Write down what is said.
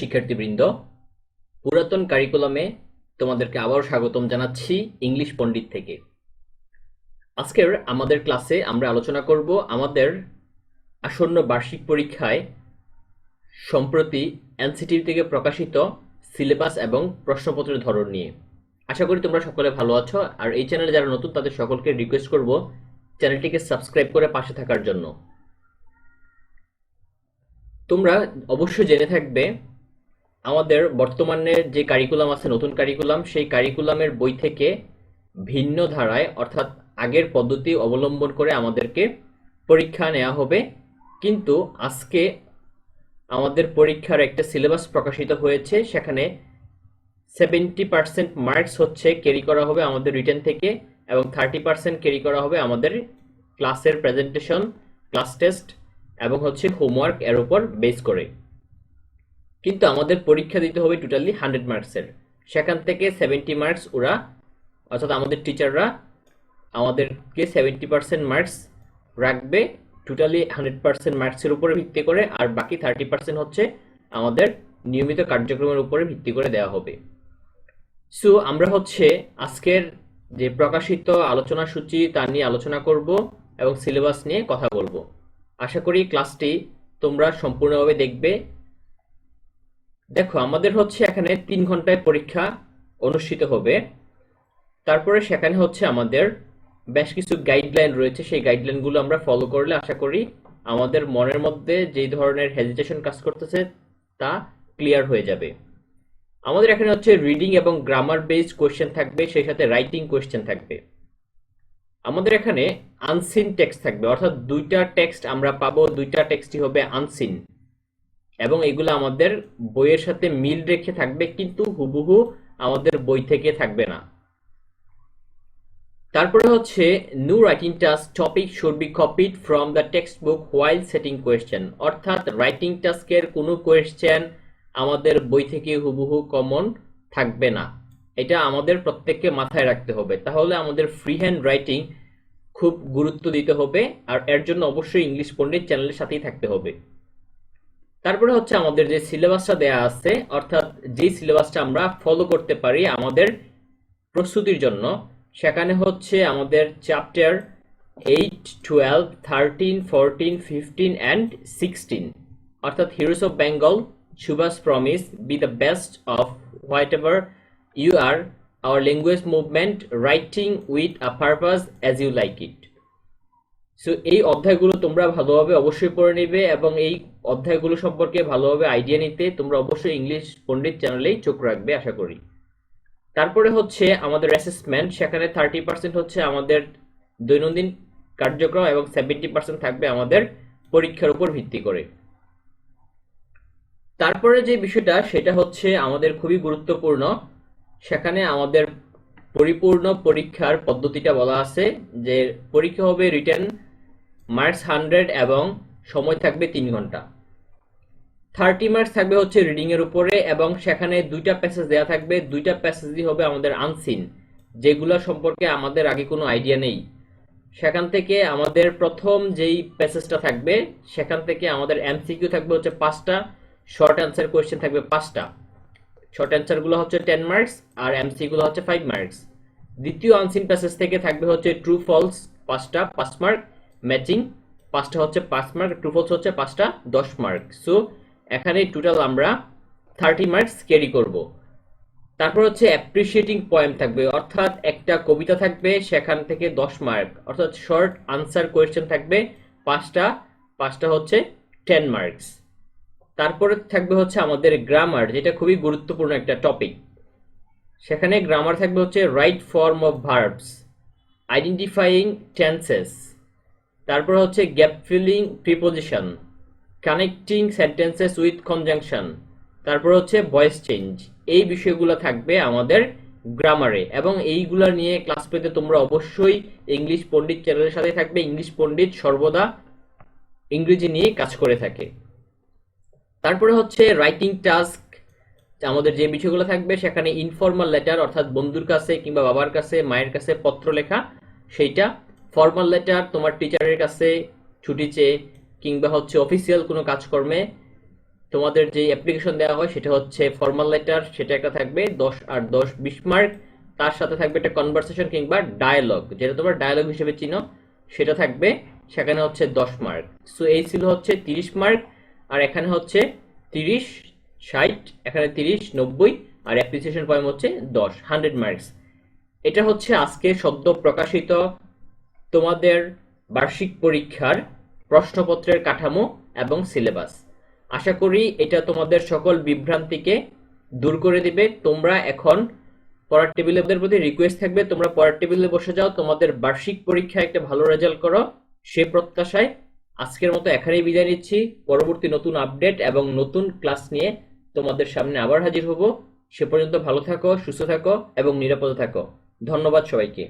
শিক্ষার্থীবৃন্দ, পুরাতন কারিকুলামে তোমাদেরকে আবারও স্বাগতম জানাচ্ছি ইংলিশ পণ্ডিত থেকে। আজকের আমাদের ক্লাসে আমরা আলোচনা করব আমাদের আসন্ন বার্ষিক পরীক্ষায় সম্প্রতি এনসিটিভি থেকে প্রকাশিত সিলেবাস এবং প্রশ্নপত্রের ধরন নিয়ে। আশা করি তোমরা সকলে ভালো আছো, আর এই চ্যানেলে যারা নতুন, তাদের সকলকে রিকোয়েস্ট করব চ্যানেলটিকে সাবস্ক্রাইব করে পাশে থাকার জন্য। তোমরা অবশ্যই জেনে থাকবে আমাদের বর্তমানে যে কারিকুলাম আছে, নতুন কারিকুলাম সেই কারিকুলামের বই থেকে ভিন্ন ধারায়, অর্থাৎ আগের পদ্ধতি অবলম্বন করে আমাদেরকে পরীক্ষা নেওয়া হবে। কিন্তু আজকে আমাদের পরীক্ষার একটা সিলেবাস প্রকাশিত হয়েছে, সেখানে সেভেন্টি পার্সেন্ট মার্কস হচ্ছে ক্যারি করা হবে আমাদের রিটার্ন থেকে এবং থার্টি পার্সেন্ট ক্যারি করা হবে আমাদের ক্লাসের প্রেজেন্টেশন ক্লাস টেস্ট এবং হচ্ছে হোমওয়ার্ক এর উপর বেস করে। কিন্তু আমাদের পরীক্ষা দিতে হবে টোটালি হান্ড্রেড মার্কসের সেখান থেকে সেভেন্টি মার্কস ওরা, অর্থাৎ আমাদের টিচাররা আমাদেরকে সেভেন্টি পার্সেন্ট মার্কস রাখবে টোটালি হান্ড্রেড পার্সেন্ট মার্কসের উপরে ভিত্তি করে, আর বাকি থার্টি পার্সেন্ট হচ্ছে আমাদের নিয়মিত কার্যক্রমের উপরে ভিত্তি করে দেওয়া হবে। সো আমরা হচ্ছে আজকের যে প্রকাশিত আলোচনা সূচি, তা নিয়ে আলোচনা করব এবং সিলেবাস নিয়ে কথা বলব। আশা করি ক্লাসটি তোমরা সম্পূর্ণভাবে দেখবে। দেখো, আমাদের হচ্ছে এখানে তিন ঘন্টায় পরীক্ষা অনুষ্ঠিত হবে। তারপরে সেখানে হচ্ছে আমাদের বেশ কিছু গাইডলাইন রয়েছে। সেই গাইডলাইনগুলো আমরা ফলো করলে আশা করি আমাদের মনের মধ্যে যেই ধরনের হেজিটেশন কাজ করতেছে তা ক্লিয়ার হয়ে যাবে। আমাদের এখানে হচ্ছে রিডিং এবং গ্রামার বেসড কোয়েশ্চেন থাকবে, সেই সাথে রাইটিং কোয়েশ্চেন থাকবে। আমাদের এখানে আনসিন টেক্সট থাকবে, অর্থাৎ দুইটা টেক্সট আমরা পাবো, দুইটা টেক্সটই হবে আনসিন এবং এগুলো আমাদের বইয়ের সাথে মিল রেখে থাকবে, কিন্তু হুবহু আমাদের বই থেকে থাকবে না। তারপরে হচ্ছে new writing task topic should be copied from the text book while setting question অর্থাৎ রাইটিং টাস্কের কোনো কোয়েশ্চেন আমাদের বই থেকে হুবহু কমন থাকবে না। এটা আমাদের প্রত্যেককে মাথায় রাখতে হবে। তাহলে আমাদের ফ্রি হ্যান্ড রাইটিং খুব গুরুত্ব দিতে হবে, আর এর জন্য অবশ্যই ইংলিশ পণ্ডিত চ্যানেলের সাথেই থাকতে হবে। তারপরে হচ্ছে আমাদের যে সিলেবাসটা দেয়া আছে, অর্থাৎ যে সিলেবাসটা আমরা ফলো করতে পারি আমাদের প্রস্তুতির জন্য, সেখানে হচ্ছে আমাদের chapter eight twelve thirteen fourteen fifteen and sixteen অর্থাৎ heroes of Bengal Subhas promise be the best of whatever you are our language movement writing with a purpose as you like it so এই অধ্যায়গুলো তোমরা ভালোভাবে অবশ্যই পড়ে নেবে এবং এই অধ্যায়গুলো সম্পর্কে ভালোভাবে আইডিয়া নিতে তোমরা অবশ্যই ইংলিশ পণ্ডিত চ্যানেলেই চোখ রাখবে, আশা করি। তারপরে হচ্ছে আমাদের অ্যাসেসমেন্ট সেখানে থার্টি পার্সেন্ট হচ্ছে আমাদের দৈনন্দিন কার্যক্রম এবং সেভেন্টি পার্সেন্ট থাকবে আমাদের পরীক্ষার উপর ভিত্তি করে। তারপরে যে বিষয়টা, সেটা হচ্ছে আমাদের খুবই গুরুত্বপূর্ণ। সেখানে আমাদের পরিপূর্ণ পরীক্ষার পদ্ধতিটা বলা আছে যে পরীক্ষা হবে রিটার্ন মার্কস হান্ড্রেড এবং সময় থাকবে তিন ঘণ্টা। থার্টি মার্কস থাকবে হচ্ছে রিডিং এর উপরে এবং সেখানে দুইটা প্যাসেজ দেওয়া থাকবে। দুইটা প্যাসেজই হবে আমাদের আনসিন, যেগুলো সম্পর্কে আমাদের আগে কোনো আইডিয়া নেই। সেখান থেকে আমাদের প্রথম যেই প্যাসেজটা থাকবে, সেখান থেকে আমাদের এমসিকিউ থাকবে হচ্ছে পাঁচটা, শর্ট অ্যান্সার কোয়েশ্চেন থাকবে পাঁচটা। শর্ট অ্যান্সারগুলো হচ্ছে টেন মার্কস আর এমসিগুলো হচ্ছে ফাইভ মার্কস। দ্বিতীয় আনসিন প্যাসেজ থেকে থাকবে হচ্ছে ট্রু, ফলস পাঁচটা, পাঁচ মার্ক। ম্যাচিং, পাঁচটা হচ্ছে পাঁচ মার্ক ট্রু ফলস হচ্ছে পাঁচটা দশ মার্ক। সো এখানে টোটাল আমরা থার্টি মার্কস ক্যারি করব। তারপর হচ্ছে অ্যাপ্রিসিয়েটিং পয়েম থাকবে, অর্থাৎ একটা কবিতা থাকবে, সেখান থেকে দশ মার্ক। অর্থাৎ শর্ট আনসার কোয়েশ্চেন থাকবে, পাঁচটা পাঁচটা হচ্ছে টেন মার্কস তারপরে থাকবে হচ্ছে আমাদের গ্রামার যেটা খুবই গুরুত্বপূর্ণ একটা টপিক সেখানে গ্রামার থাকবে হচ্ছে right form of verbs identifying tenses তারপর হচ্ছে gap filling preposition connecting sentences with conjunction তারপর হচ্ছে ভয়েস চেঞ্জ এই বিষয়গুলো থাকবে আমাদের গ্রামারে এবং এইগুলো নিয়ে ক্লাস পেতে তোমরা অবশ্যই ইংলিশ পণ্ডিত চ্যানেলের সাথে থাকবে। ইংলিশ পণ্ডিত সর্বদা ইংরেজি নিয়ে কাজ করে থাকে। তারপরে হচ্ছে রাইটিং টাস্ক আমাদের যে বিষয়গুলো থাকবে সেখানে ইনফর্মাল লেটার অর্থাৎ বন্ধুর কাছে কিংবা বাবার কাছে, মায়ের কাছে পত্র লেখা, সেইটা ফর্মাল লেটার তোমার টিচারের কাছে ছুটি চেয়ে কিংবা হচ্ছে অফিসিয়াল কোনো কাজকর্মে তোমাদের যে অ্যাপ্লিকেশন দেওয়া হয় সেটা হচ্ছে ফর্মাল লেটার সেটা একটা থাকবে দশ আর দশ বিশ মার্ক তার সাথে থাকবে একটা কনভারসেশন কিংবা ডায়ালগ যেটা তোমরা ডায়ালগ হিসেবে চিনো, সেটা থাকবে সেখানে হচ্ছে দশ মার্ক সো এই ছিল হচ্ছে তিরিশ মার্ক আর এখানে হচ্ছে তিরিশ, ষাট, এখানে তিরিশ, নব্বই, আর অ্যাপ্রিসিয়েশন পয়েন্ট হচ্ছে দশ হান্ড্রেড মার্কস এটা হচ্ছে আজকে সদ্য প্রকাশিত তোমাদের বার্ষিক পরীক্ষার প্রশ্নপত্রের কাঠামো এবং সিলেবাস। আশা করি এটা তোমাদের সকল বিভ্রান্তিকে দূর করে দিবে। তোমরা এখন পড়ার টেবিলের প্রতি রিকোয়েস্ট থাকবে, তোমরা পড়ার টেবিলে বসে যাও, তোমাদের বার্ষিক পরীক্ষায় একটা ভালো রেজাল্ট করো। সে প্রত্যাশায় আজকের মতো এখানেই বিদায় নিচ্ছি। পরবর্তী নতুন আপডেট এবং নতুন ক্লাস নিয়ে তোমাদের সামনে আবার হাজির হব। সে পর্যন্ত ভালো থাকো, সুস্থ থাকো এবং নিরাপদে থাকো। ধন্যবাদ সবাইকে।